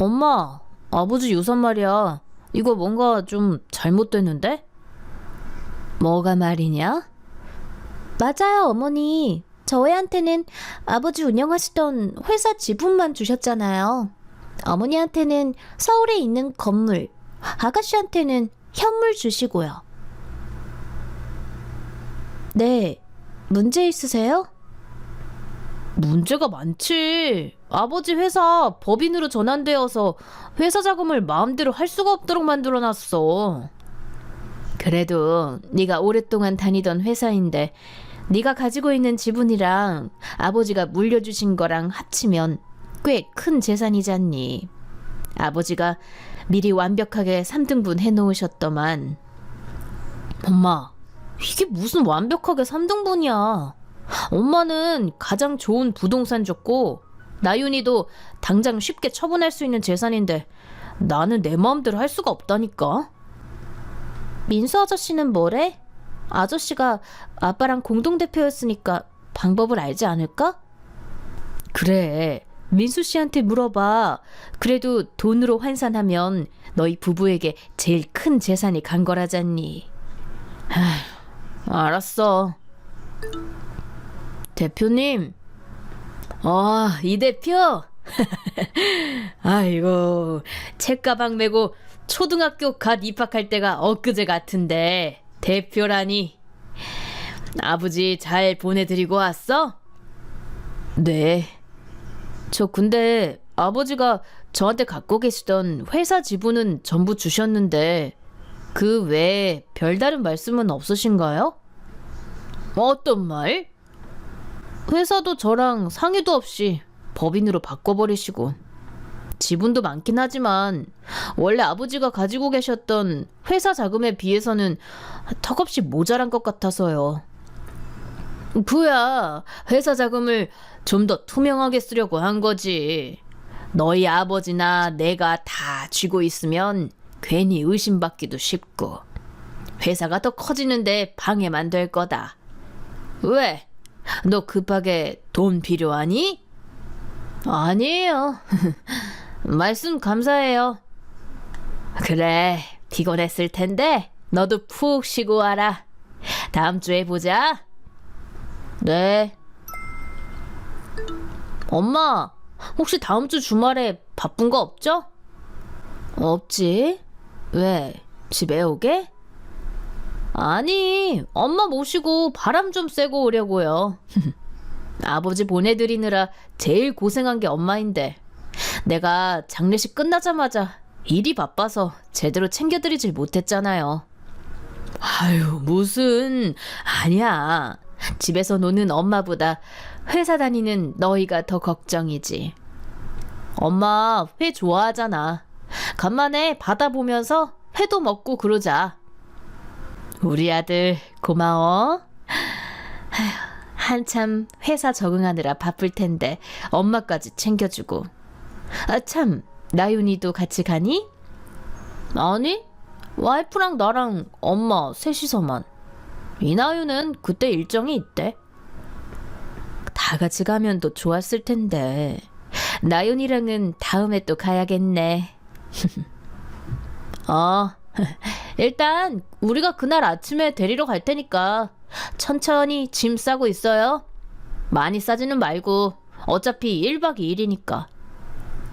엄마, 아버지 유산 말이야. 이거 뭔가 좀 잘못됐는데? 뭐가 말이냐? 맞아요, 어머니. 저희한테는 아버지 운영하시던 회사 지분만 주셨잖아요. 어머니한테는 서울에 있는 건물, 아가씨한테는 현물 주시고요. 네, 문제 있으세요? 문제가 많지. 아버지 회사 법인으로 전환되어서 회사 자금을 마음대로 할 수가 없도록 만들어놨어. 그래도 네가 오랫동안 다니던 회사인데 네가 가지고 있는 지분이랑 아버지가 물려주신 거랑 합치면 꽤 큰 재산이잖니. 아버지가 미리 완벽하게 3등분 해놓으셨더만. 엄마, 이게 무슨 완벽하게 3등분이야. 엄마는 가장 좋은 부동산 줬고 나윤이도 당장 쉽게 처분할 수 있는 재산인데 나는 내 마음대로 할 수가 없다니까. 민수 아저씨는 뭐래? 아저씨가 아빠랑 공동대표였으니까 방법을 알지 않을까? 그래. 민수 씨한테 물어봐. 그래도 돈으로 환산하면 너희 부부에게 제일 큰 재산이 간 거라잖니. 아휴, 알았어. 대표님. 아, 이 대표? 아이고, 책가방 메고 초등학교 갓 입학할 때가 엊그제 같은데, 대표라니. 아버지 잘 보내드리고 왔어? 네. 저 근데 아버지가 저한테 갖고 계시던 회사 지분은 전부 주셨는데, 그 외에 별다른 말씀은 없으신가요? 어떤 말? 회사도 저랑 상의도 없이 법인으로 바꿔버리시고 지분도 많긴 하지만 원래 아버지가 가지고 계셨던 회사 자금에 비해서는 턱없이 모자란 것 같아서요. 그야 회사 자금을 좀 더 투명하게 쓰려고 한 거지. 너희 아버지나 내가 다 쥐고 있으면 괜히 의심받기도 쉽고 회사가 더 커지는데 방해만 될 거다. 왜? 너 급하게 돈 필요하니? 아니에요. 말씀 감사해요. 그래, 피곤했을 텐데 너도 푹 쉬고 와라. 다음 주에 보자. 네. 엄마, 혹시 다음 주 주말에 바쁜 거 없죠? 없지. 왜? 집에 오게? 아니, 엄마 모시고 바람 좀 쐬고 오려고요. 아버지 보내드리느라 제일 고생한 게 엄마인데, 내가 장례식 끝나자마자 일이 바빠서 제대로 챙겨드리질 못했잖아요. 아유, 무슨, 아니야. 집에서 노는 엄마보다 회사 다니는 너희가 더 걱정이지. 엄마 회 좋아하잖아. 간만에 바다 보면서 회도 먹고 그러자. 우리 아들 고마워. 한참 회사 적응하느라 바쁠 텐데 엄마까지 챙겨주고. 아 참, 나윤이도 같이 가니? 아니, 와이프랑 나랑 엄마 셋이서만. 이나윤은 그때 일정이 있대. 다 같이 가면 더 좋았을 텐데. 나윤이랑은 다음에 또 가야겠네. 어, 일단 우리가 그날 아침에 데리러 갈 테니까 천천히 짐 싸고 있어요. 많이 싸지는 말고 어차피 1박 2일이니까.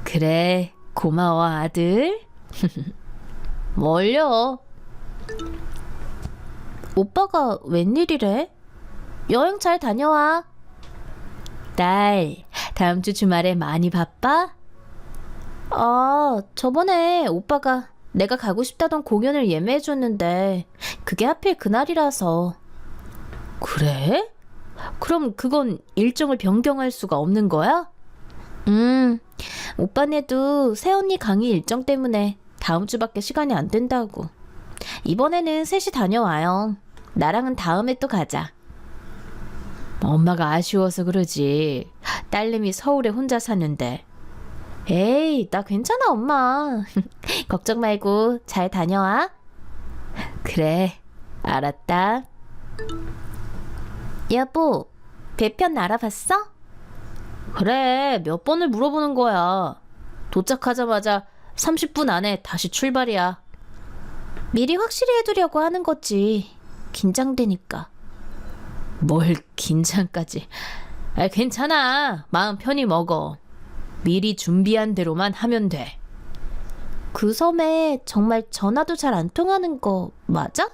그래, 고마워 아들. 뭘요? 오빠가 웬일이래? 여행 잘 다녀와. 딸, 다음 주 주말에 많이 바빠? 아, 저번에 오빠가 내가 가고 싶다던 공연을 예매해줬는데, 그게 하필 그날이라서. 그래? 그럼 그건 일정을 변경할 수가 없는 거야? 음, 오빠네도 새언니 강의 일정 때문에 다음 주밖에 시간이 안 된다고. 이번에는 셋이 다녀와요. 나랑은 다음에 또 가자. 엄마가 아쉬워서 그러지. 딸내미 서울에 혼자 사는데. 에이, 나 괜찮아, 엄마. 걱정 말고 잘 다녀와. 그래, 알았다. 여보, 배편 알아봤어? 그래, 몇 번을 물어보는 거야. 도착하자마자 30분 안에 다시 출발이야. 미리 확실히 해두려고 하는 거지. 긴장되니까. 뭘 긴장까지. 아, 괜찮아. 마음 편히 먹어. 미리 준비한 대로만 하면 돼. 그 섬에 정말 전화도 잘 안 통하는 거 맞아?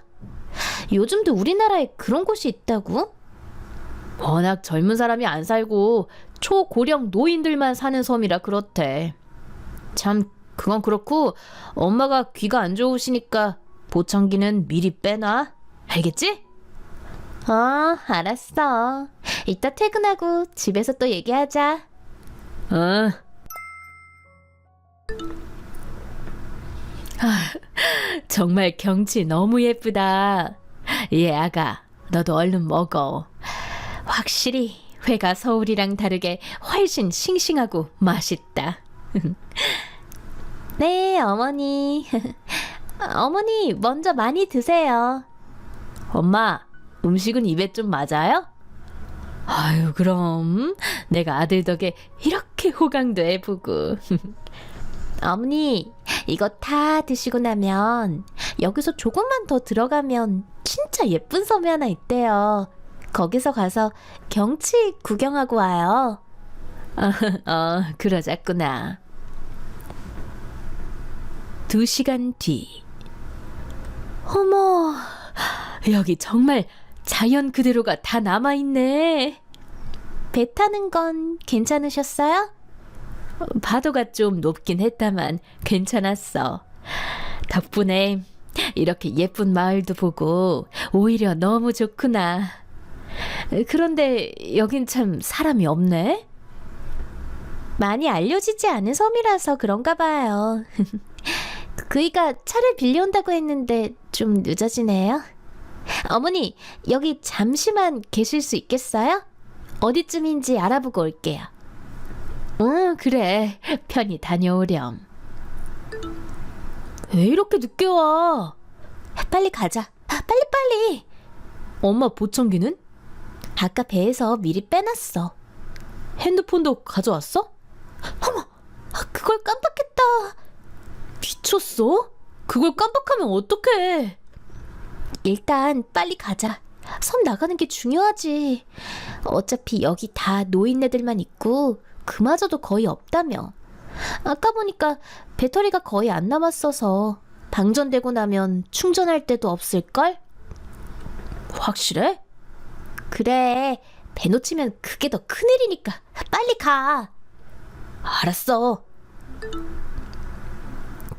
요즘도 우리나라에 그런 곳이 있다고? 워낙 젊은 사람이 안 살고 초고령 노인들만 사는 섬이라 그렇대. 참, 그건 그렇고 엄마가 귀가 안 좋으시니까 보청기는 미리 빼놔. 알겠지? 어, 알았어. 이따 퇴근하고 집에서 또 얘기하자. 어. 아, 정말 경치 너무 예쁘다. 예, 아가, 너도 얼른 먹어. 확실히 회가 서울이랑 다르게 훨씬 싱싱하고 맛있다. 네, 어머니. 어머니, 먼저 많이 드세요. 엄마, 음식은 입에 좀 맞아요? 아유, 그럼 내가 아들 덕에 이렇게 호강도 해보고. 어머니, 이거 다 드시고 나면 여기서 조금만 더 들어가면 진짜 예쁜 섬이 하나 있대요. 거기서 가서 경치 구경하고 와요. 어, 그러자꾸나. 두 시간 뒤. 어머, 여기 정말 자연 그대로가 다 남아있네. 배 타는 건 괜찮으셨어요? 파도가 좀 높긴 했다만 괜찮았어. 덕분에 이렇게 예쁜 마을도 보고 오히려 너무 좋구나. 그런데 여긴 참 사람이 없네? 많이 알려지지 않은 섬이라서 그런가 봐요. 그이가 차를 빌려온다고 했는데 좀 늦어지네요. 어머니, 여기 잠시만 계실 수 있겠어요? 어디쯤인지 알아보고 올게요. 응, 그래. 편히 다녀오렴. 왜 이렇게 늦게 와? 빨리 가자. 빨리 빨리. 엄마 보청기는? 아까 배에서 미리 빼놨어. 핸드폰도 가져왔어? 아, 그걸 깜빡했다. 미쳤어? 그걸 깜빡하면 어떡해? 일단 빨리 가자. 섬 나가는 게 중요하지. 어차피 여기 다 노인네들만 있고 그마저도 거의 없다며. 아까 보니까 배터리가 거의 안 남았어서 방전되고 나면 충전할 데도 없을걸? 확실해? 그래. 배 놓치면 그게 더 큰일이니까 빨리 가. 알았어.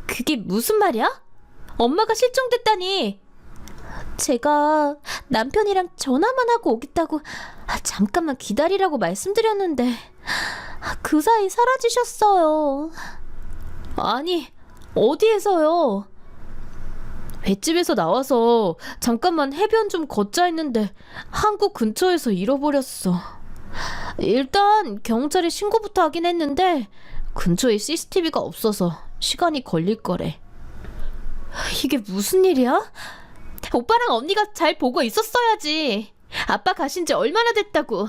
그게 무슨 말이야? 엄마가 실종됐다니. 제가 남편이랑 전화만 하고 오겠다고 아, 잠깐만 기다리라고 말씀드렸는데 아, 그 사이 사라지셨어요. 아니, 어디에서요? 횟집에서 나와서 잠깐만 해변 좀 걷자 했는데 한국 근처에서 잃어버렸어. 일단 경찰에 신고부터 하긴 했는데 근처에 CCTV가 없어서 시간이 걸릴 거래. 이게 무슨 일이야? 오빠랑 언니가 잘 보고 있었어야지. 아빠 가신 지 얼마나 됐다고.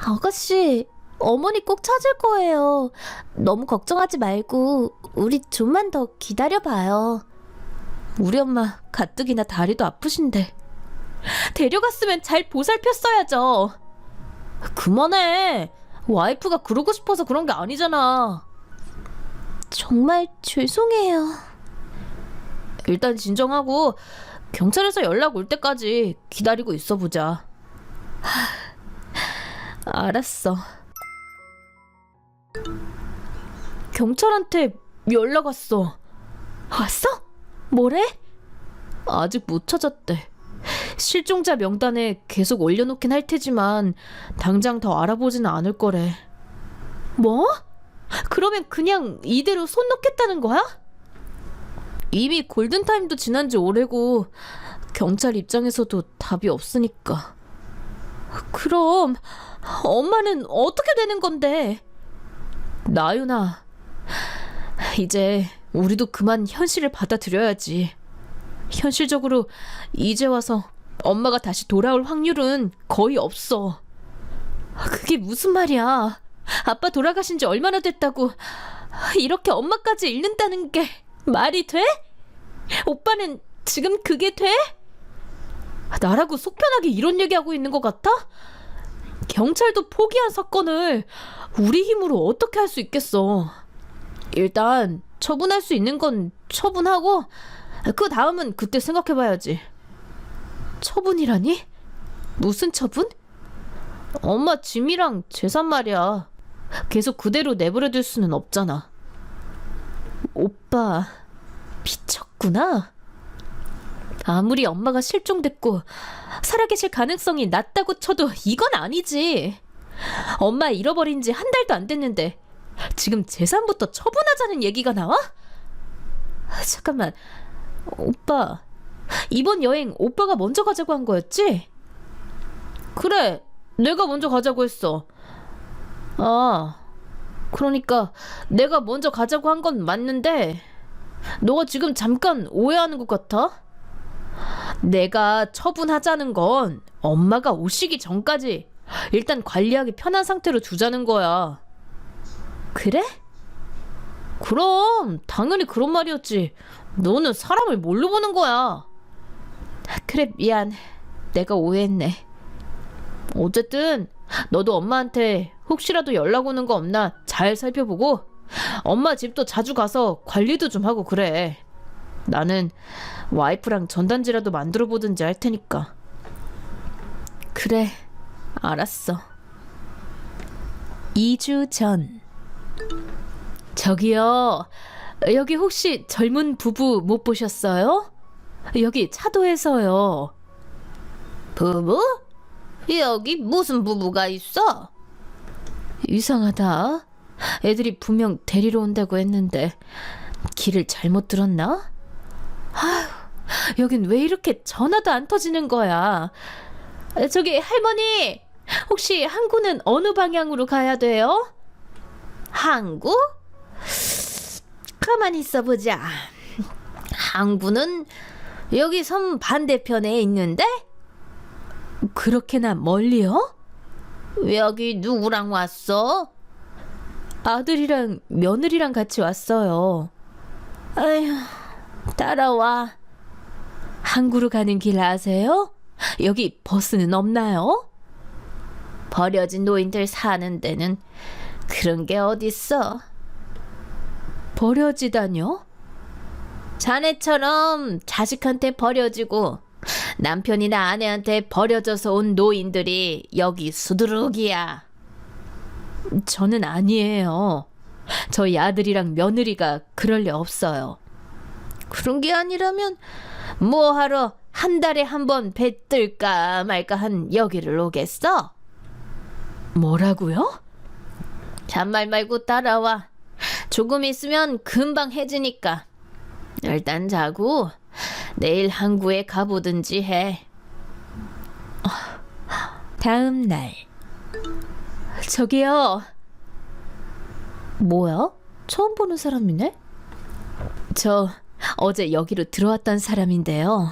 아가씨, 어머니 꼭 찾을 거예요. 너무 걱정하지 말고 우리 좀만 더 기다려봐요. 우리 엄마 가뜩이나 다리도 아프신데 데려갔으면 잘 보살폈어야죠. 그만해. 와이프가 그러고 싶어서 그런 게 아니잖아. 정말 죄송해요. 일단 진정하고 경찰에서 연락 올 때까지 기다리고 있어 보자. 알았어. 경찰한테 연락 왔어. 왔어? 뭐래? 아직 못 찾았대. 실종자 명단에 계속 올려놓긴 할 테지만 당장 더 알아보지는 않을 거래. 뭐? 그러면 그냥 이대로 손 놓겠다는 거야? 이미 골든타임도 지난 지 오래고 경찰 입장에서도 답이 없으니까. 그럼 엄마는 어떻게 되는 건데? 나윤아, 이제 우리도 그만 현실을 받아들여야지. 현실적으로 이제 와서 엄마가 다시 돌아올 확률은 거의 없어. 그게 무슨 말이야? 아빠 돌아가신 지 얼마나 됐다고 이렇게 엄마까지 잃는다는 게 말이 돼? 오빠는 지금 그게 돼? 나라고 속 편하게 이런 얘기하고 있는 것 같아? 경찰도 포기한 사건을 우리 힘으로 어떻게 할 수 있겠어? 일단 처분할 수 있는 건 처분하고 그 다음은 그때 생각해봐야지. 처분이라니? 무슨 처분? 엄마 짐이랑 재산 말이야. 계속 그대로 내버려둘 수는 없잖아. 오빠 미쳤구나. 아무리 엄마가 실종됐고 살아계실 가능성이 낮다고 쳐도 이건 아니지. 엄마 잃어버린 지 한 달도 안 됐는데 지금 재산부터 처분하자는 얘기가 나와? 아, 잠깐만. 오빠 이번 여행 오빠가 먼저 가자고 한 거였지? 그래. 내가 먼저 가자고 했어. 아. 그러니까 내가 먼저 가자고 한 건 맞는데 너가 지금 잠깐 오해하는 것 같아? 내가 처분하자는 건 엄마가 오시기 전까지 일단 관리하기 편한 상태로 두자는 거야. 그래? 그럼 당연히 그런 말이었지. 너는 사람을 뭘로 보는 거야? 그래 미안. 내가 오해했네. 어쨌든 너도 엄마한테 혹시라도 연락 오는 거 없나 잘 살펴보고 엄마 집도 자주 가서 관리도 좀 하고 그래. 나는 와이프랑 전단지라도 만들어 보든지 할 테니까. 그래, 알았어. 2주 전. 저기요, 여기 혹시 젊은 부부 못 보셨어요? 여기 차도에서요. 부부? 여기 무슨 부부가 있어? 이상하다. 애들이 분명 데리러 온다고 했는데 길을 잘못 들었나? 아휴, 여긴 왜 이렇게 전화도 안 터지는 거야? 저기 할머니, 혹시 항구는 어느 방향으로 가야 돼요? 항구? 가만히 있어 보자. 항구는 여기 섬 반대편에 있는데? 그렇게나 멀리요? 여기 누구랑 왔어? 아들이랑 며느리랑 같이 왔어요. 아휴, 따라와. 항구로 가는 길 아세요? 여기 버스는 없나요? 버려진 노인들 사는 데는 그런 게 어딨어? 버려지다뇨? 자네처럼 자식한테 버려지고 남편이나 아내한테 버려져서 온 노인들이 여기 수두룩이야. 저는 아니에요. 저희 아들이랑 며느리가 그럴 리 없어요. 그런 게 아니라면 뭐하러 한 달에 한번배 뜰까 말까 한 여기를 오겠어? 뭐라고요? 잔말 말고 따라와. 조금 있으면 금방 해지니까. 일단 자고 내일 항구에 가보든지 해. 다음 날. 저기요. 뭐야? 처음 보는 사람이네? 저 어제 여기로 들어왔던 사람인데요.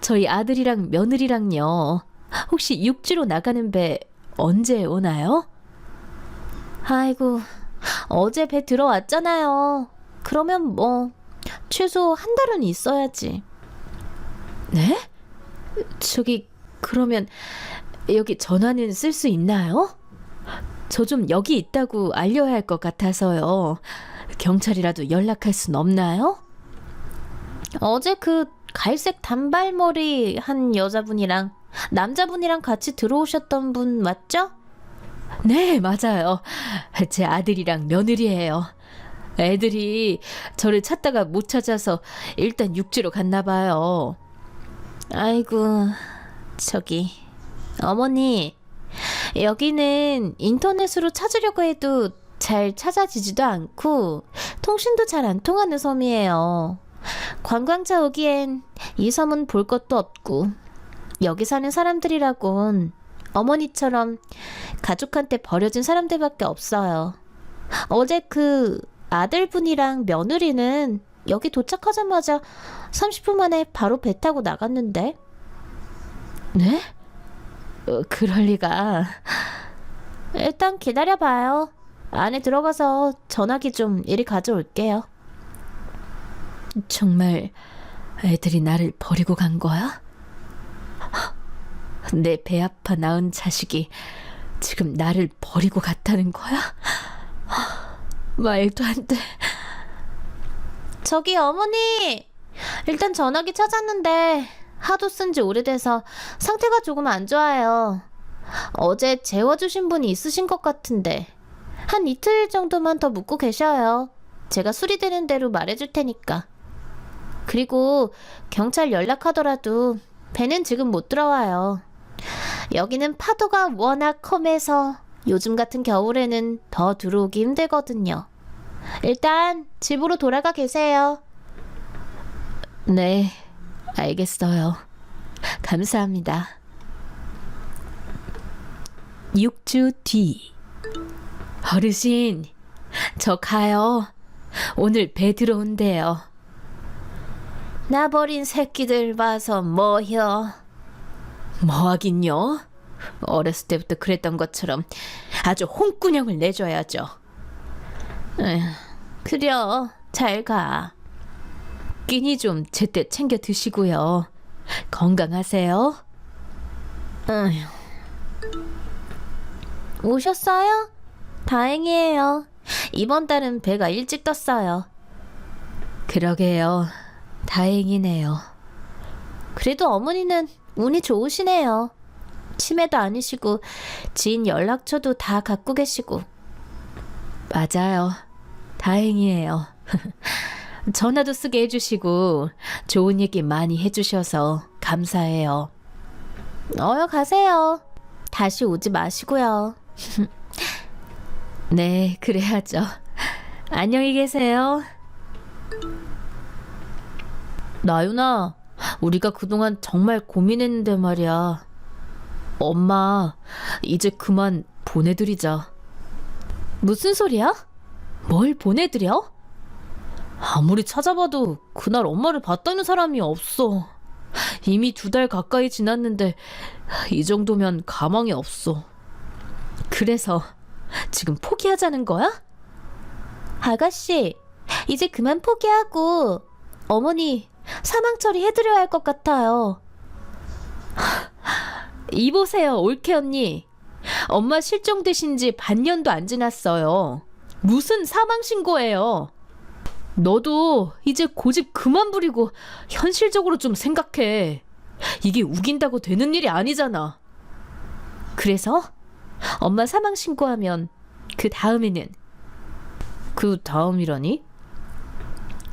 저희 아들이랑 며느리랑요. 혹시 육지로 나가는 배 언제 오나요? 아이고, 어제 배 들어왔잖아요. 그러면 뭐, 최소 한 달은 있어야지. 네? 저기, 그러면 여기 전화는 쓸 수 있나요? 저 좀 여기 있다고 알려야 할 것 같아서요. 경찰이라도 연락할 순 없나요? 어제 그 갈색 단발머리 한 여자분이랑 남자분이랑 같이 들어오셨던 분 맞죠? 네, 맞아요. 제 아들이랑 며느리예요. 애들이 저를 찾다가 못 찾아서 일단 육지로 갔나 봐요. 아이고, 저기 어머니 여기는 인터넷으로 찾으려고 해도 잘 찾아지지도 않고 통신도 잘 안 통하는 섬이에요. 관광차 오기엔 이 섬은 볼 것도 없고 여기 사는 사람들이라곤 어머니처럼 가족한테 버려진 사람들밖에 없어요. 어제 그 아들분이랑 며느리는 여기 도착하자마자 30분 만에 바로 배 타고 나갔는데. 네? 어, 그럴 리가. 일단 기다려봐요. 안에 들어가서 전화기 좀 이리 가져올게요. 정말 애들이 나를 버리고 간 거야? 내 배 아파 낳은 자식이 지금 나를 버리고 갔다는 거야? 말도 안 돼. 저기 어머니! 일단 전화기 찾았는데 하도 쓴 지 오래돼서 상태가 조금 안 좋아요. 어제 재워주신 분이 있으신 것 같은데 한 이틀 정도만 더 묵고 계셔요. 제가 수리되는 대로 말해줄 테니까. 그리고 경찰 연락하더라도 배는 지금 못 들어와요. 여기는 파도가 워낙 험해서 요즘 같은 겨울에는 더 들어오기 힘들거든요. 일단 집으로 돌아가 계세요. 네, 알겠어요. 감사합니다. 6주 뒤. 어르신, 저 가요. 오늘 배 들어온대요. 나 버린 새끼들 봐서 뭐여? 뭐 하긴요? 어렸을 때부터 그랬던 것처럼 아주 홍군형을 내줘야죠. 에휴, 그려, 잘 가. 끼니 좀 제때 챙겨 드시고요. 건강하세요. 어휴. 오셨어요? 다행이에요. 이번 달은 배가 일찍 떴어요. 그러게요. 다행이네요. 그래도 어머니는 운이 좋으시네요. 치매도 아니시고 지인 연락처도 다 갖고 계시고 맞아요. 다행이에요. 전화도 쓰게 해주시고 좋은 얘기 많이 해주셔서 감사해요. 어여 가세요. 다시 오지 마시고요. 네, 그래야죠. 안녕히 계세요. 나윤아, 우리가 그동안 정말 고민했는데 말이야. 엄마, 이제 그만 보내드리자. 무슨 소리야? 뭘 보내드려? 아무리 찾아봐도 그날 엄마를 봤다는 사람이 없어. 이미 두 달 가까이 지났는데 이 정도면 가망이 없어. 그래서 지금 포기하자는 거야? 아가씨, 이제 그만 포기하고 어머니 사망 처리해드려야 할 것 같아요. 이보세요, 올케 언니. 엄마 실종되신 지 반년도 안 지났어요. 무슨 사망 신고예요? 너도 이제 고집 그만 부리고 현실적으로 좀 생각해. 이게 우긴다고 되는 일이 아니잖아. 그래서 엄마 사망 신고하면 그 다음에는 그 다음이라니?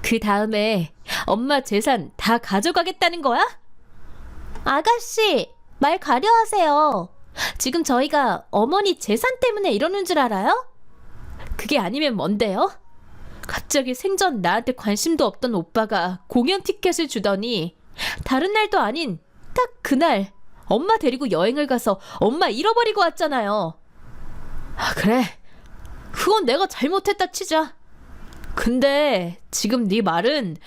그 다음에 엄마 재산 다 가져가겠다는 거야? 아가씨, 말 가려하세요. 지금 저희가 어머니 재산 때문에 이러는 줄 알아요? 그게 아니면 뭔데요? 갑자기 생전 나한테 관심도 없던 오빠가 공연 티켓을 주더니 다른 날도 아닌 딱 그날 엄마 데리고 여행을 가서 엄마 잃어버리고 왔잖아요. 아, 그래. 그건 내가 잘못했다 치자. 근데 지금 네 말은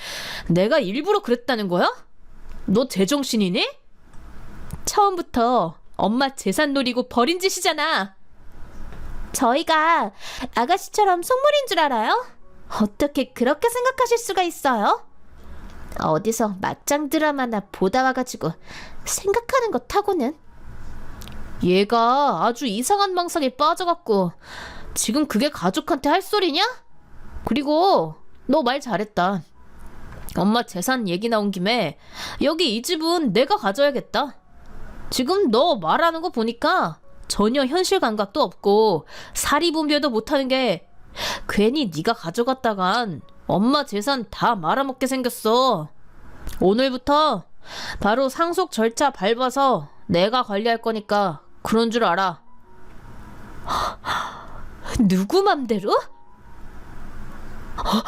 내가 일부러 그랬다는 거야? 너 제정신이니? 처음부터 엄마 재산 노리고 버린 짓이잖아. 저희가 아가씨처럼 속물인 줄 알아요? 어떻게 그렇게 생각하실 수가 있어요? 어디서 막장 드라마나 보다 와가지고 생각하는 것 하고는 얘가 아주 이상한 망상에 빠져갖고 지금 그게 가족한테 할 소리냐? 그리고 너 말 잘했다. 엄마 재산 얘기 나온 김에 여기 이 집은 내가 가져야겠다. 지금 너 말하는 거 보니까 전혀 현실 감각도 없고 사리 분별도 못하는 게 괜히 네가 가져갔다간 엄마 재산 다 말아먹게 생겼어. 오늘부터 바로 상속 절차 밟아서 내가 관리할 거니까 그런 줄 알아. 누구 맘대로? 어,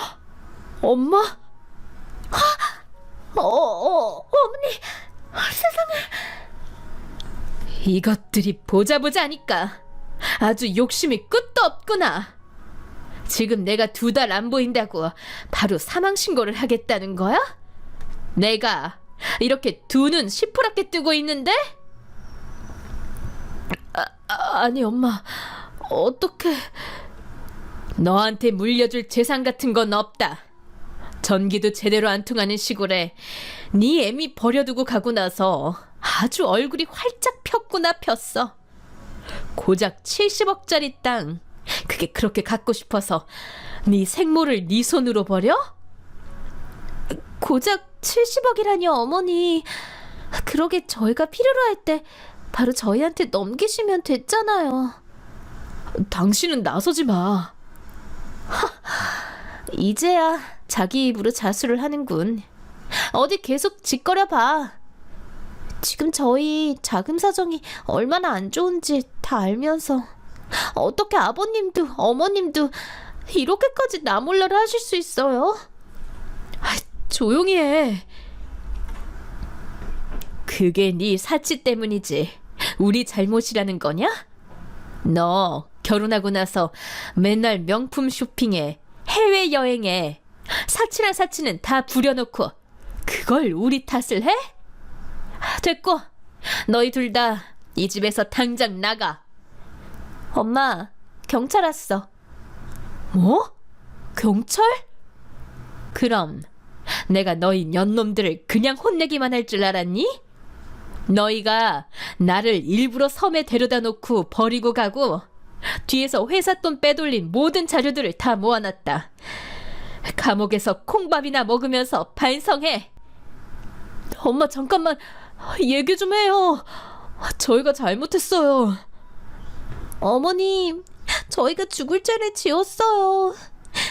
엄마? 어, 어, 어머니 이것들이 보자 보자 하니까 아주 욕심이 끝도 없구나. 지금 내가 두 달 안 보인다고 바로 사망 신고를 하겠다는 거야? 내가 이렇게 두 눈 시퍼렇게 뜨고 있는데? 아, 아, 아니 엄마 어떻게 너한테 물려줄 재산 같은 건 없다. 전기도 제대로 안 통하는 시골에 네 애미 버려두고 가고 나서 아주 얼굴이 활짝 폈구나 폈어. 고작 70억짜리 땅. 그게 그렇게 갖고 싶어서 네 생모를 네 손으로 버려? 고작 70억이라니 어머니. 그러게 저희가 필요로 할 때 바로 저희한테 넘기시면 됐잖아요. 당신은 나서지 마. 이제야 자기 입으로 자수를 하는군. 어디 계속 짓거려 봐. 지금 저희 자금 사정이 얼마나 안 좋은지 다 알면서 어떻게 아버님도 어머님도 이렇게까지 나 몰라를 하실 수 있어요? 조용히 해. 그게 네 사치 때문이지. 우리 잘못이라는 거냐? 너 결혼하고 나서 맨날 명품 쇼핑에 해외 여행에 사치랑 사치는 다 부려놓고 그걸 우리 탓을 해? 됐고 너희 둘 다 이 집에서 당장 나가. 엄마, 경찰 왔어. 뭐? 경찰? 그럼 내가 너희 년놈들을 그냥 혼내기만 할 줄 알았니? 너희가 나를 일부러 섬에 데려다 놓고 버리고 가고 뒤에서 회사 돈 빼돌린 모든 자료들을 다 모아놨다. 감옥에서 콩밥이나 먹으면서 반성해. 엄마 잠깐만 얘기 좀 해요. 저희가 잘못했어요. 어머님, 저희가 죽을 죄를 지었어요.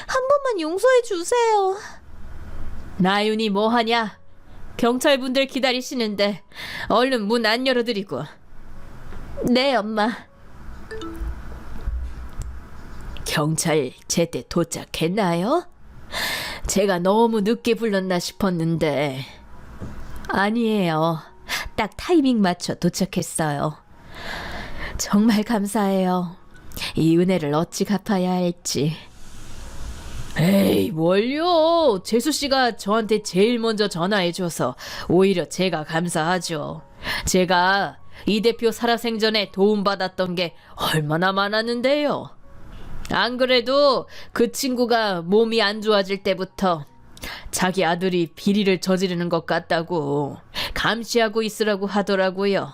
한 번만 용서해 주세요. 나윤이 뭐하냐? 경찰분들 기다리시는데 얼른 문 안 열어드리고 네, 엄마. 경찰 제때 도착했나요? 제가 너무 늦게 불렀나 싶었는데 아니에요. 딱 타이밍 맞춰 도착했어요. 정말 감사해요. 이 은혜를 어찌 갚아야 할지. 에이, 뭘요? 재수 씨가 저한테 제일 먼저 전화해줘서 오히려 제가 감사하죠. 제가 이 대표 살아생전에 도움받았던 게 얼마나 많았는데요. 안 그래도 그 친구가 몸이 안 좋아질 때부터 자기 아들이 비리를 저지르는 것 같다고 감시하고 있으라고 하더라고요.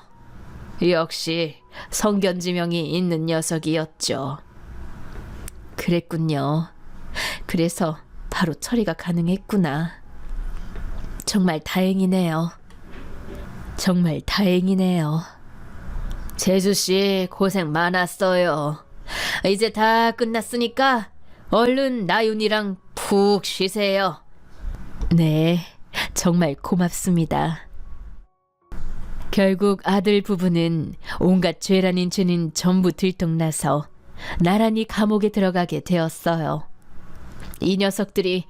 역시 성견지명이 있는 녀석이었죠. 그랬군요. 그래서 바로 처리가 가능했구나. 정말 다행이네요. 정말 다행이네요. 재수씨 고생 많았어요. 이제 다 끝났으니까 얼른 나윤이랑 푹 쉬세요. 네, 정말 고맙습니다. 결국 아들 부부는 온갖 죄란인 죄는 전부 들통나서 나란히 감옥에 들어가게 되었어요. 이 녀석들이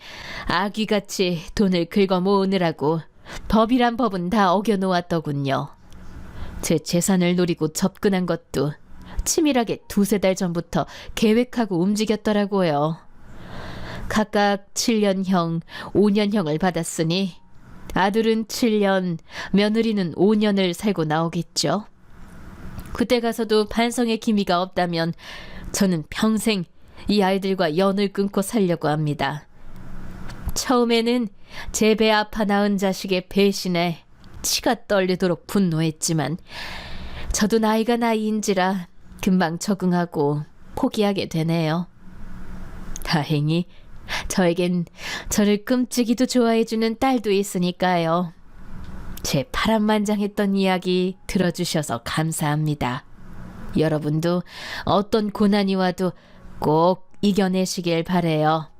아귀같이 돈을 긁어 모으느라고 법이란 법은 다 어겨놓았더군요. 제 재산을 노리고 접근한 것도 치밀하게 두세 달 전부터 계획하고 움직였더라고요. 각각 7년형, 5년형을 받았으니 아들은 7년, 며느리는 5년을 살고 나오겠죠. 그때 가서도 반성의 기미가 없다면 저는 평생 이 아이들과 연을 끊고 살려고 합니다. 처음에는 제 배 아파 낳은 자식의 배신에 치가 떨리도록 분노했지만 저도 나이가 나이인지라 금방 적응하고 포기하게 되네요. 다행히 저에겐 저를 끔찍이도 좋아해주는 딸도 있으니까요. 제 파란만장했던 이야기 들어주셔서 감사합니다. 여러분도 어떤 고난이 와도 꼭 이겨내시길 바래요.